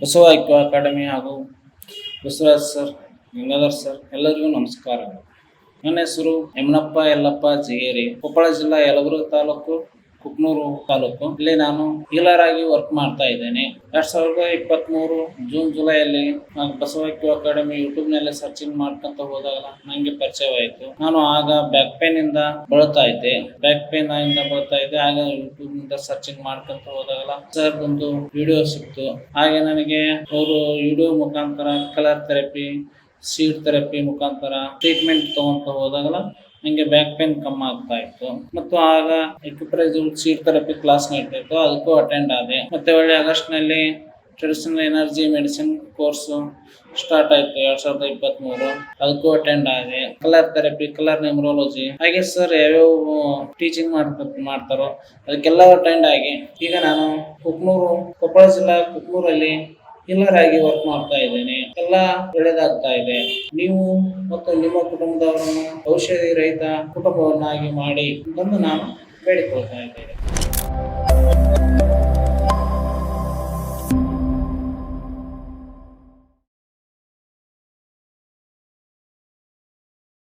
ಬಸವ ಐಕ್ಯ ಅಕಾಡೆಮಿ ಹಾಗೂ Basavaraj sir, Gangadhar sir, ಎಲ್ಲರಿಗೂ ನಮಸ್ಕಾರ. ನನ್ನ ಹೆಸರು ಯಮನಪ್ಪ ಯಲ್ಲಪ್ಪ ಜಿಗೇರಿ. ಕೊಪ್ಪಳ ಜಿಲ್ಲಾ ಯಲಬುರ್ಗ ತಾಲೂಕು ಕುಕ್ನೂರು ತಾಲೂಕು. ಇಲ್ಲಿ ನಾನು ಹೀಲರ್ ಆಗಿ ವರ್ಕ್ ಮಾಡ್ತಾ ಇದ್ದೇನೆ. ಎರಡ್ ಸಾವಿರದ ಇಪ್ಪತ್ತ್ ಮೂರು ಜೂನ್ ಜುಲೈಯಲ್ಲಿ ನಾನು ಬಸವೈಕ್ಯ ಅಕಾಡೆಮಿ ಯೂಟ್ಯೂಬ್ನಲ್ಲಿ ಸರ್ಚಿಂಗ್ ಮಾಡ್ಕೊಂತ ಹೋದಾಗ ನಂಗೆ ಪರಿಚಯವಾಯಿತು. ನಾನು ಆಗ ಬ್ಯಾಕ್ ಪೇನ್ ಇಂದ ಬಳತಾ ಇದ್ದೆ. ಬ್ಯಾಕ್ ಪೇನ್ ಇಂದ ಬಳತಾ ಇದ್ದೆ. ಆಗ ಯೂಟ್ಯೂಬ್ನಿಂದ ಸರ್ಚಿಂಗ್ ಮಾಡ್ಕೊಂತ ಹೋದಾಗಲ್ಲ ಸರ್ ಒಂದು ವಿಡಿಯೋ ಸಿಕ್ತು. ಹಾಗೆ ನನಗೆ ಅವರು ವಿಡಿಯೋ ಮುಖಾಂತರ ಕಲರ್ ಥೆರಪಿ ಸೀಡ್ ಥೆರಪಿ ಮುಖಾಂತರ ಟ್ರೀಟ್ಮೆಂಟ್ ತಗೊಂತ ಹೋದಾಗಲ ನಂಗೆ ಬ್ಯಾಕ್ ಪೇನ್ ಕಮ್ಮಿ ಆಗ್ತಾ ಇತ್ತು. ಮತ್ತು ಆಗ ಎಕ್ಯುಪ್ರೈಸ್ ಸೀಡ್ ಥೆರಪಿ ಕ್ಲಾಸ್ ನಡೀತಾ ಇತ್ತು ಅದಕ್ಕೂ ಅಟೆಂಡ್ ಆದೆ. ಮತ್ತೆ ಒಳ್ಳೆ ಆಗಸ್ಟ್ನಲ್ಲಿ traditional energy medicine course start ಆಯ್ತು ಎರಡ್ ಸಾವಿರದ ಇಪ್ಪತ್ತ್ ಮೂರು ಅದಕ್ಕೂ ಅಟೆಂಡ್ ಆದೆ. ಕಲರ್ ಥೆರಪಿ ಕಲರ್ ನ್ಯೂಮರಾಲಜಿ ಹಾಗೆ ಸರ್ ಯಾವ್ಯಾವ ಟೀಚಿಂಗ್ ಮಾಡ್ತ, ಮಾಡ್ತಾರೋ, ಅದಕ್ಕೆಲ್ಲ ಅಟೆಂಡ್ ಆಗಿ. ಈಗ ನಾನು ಕುಕ್ನೂರು ಕೊಪ್ಪಳ ಜಿಲ್ಲಾ ಕುಕ್ನೂರಲ್ಲಿ ಹಿಲ್ಲರ್ ಆಗಿ ವರ್ಕ್ ಮಾಡ್ತಾ ಇದ್ದೇನೆ. ಎಲ್ಲ ಒಳ್ಳೇದಾಗ್ತಾ ಇದೆ. ನೀವು ಮತ್ತು ನಿಮ್ಮ ಕುಟುಂಬದವರನ್ನು ಔಷಧಿ ರಹಿತ ಕುಟುಂಬವನ್ನಾಗಿ ಮಾಡಿ ಅಂತಂದು ನಾನು ಬೇಡಿಕೊಳ್ತಾ ಇದ್ದೇನೆ.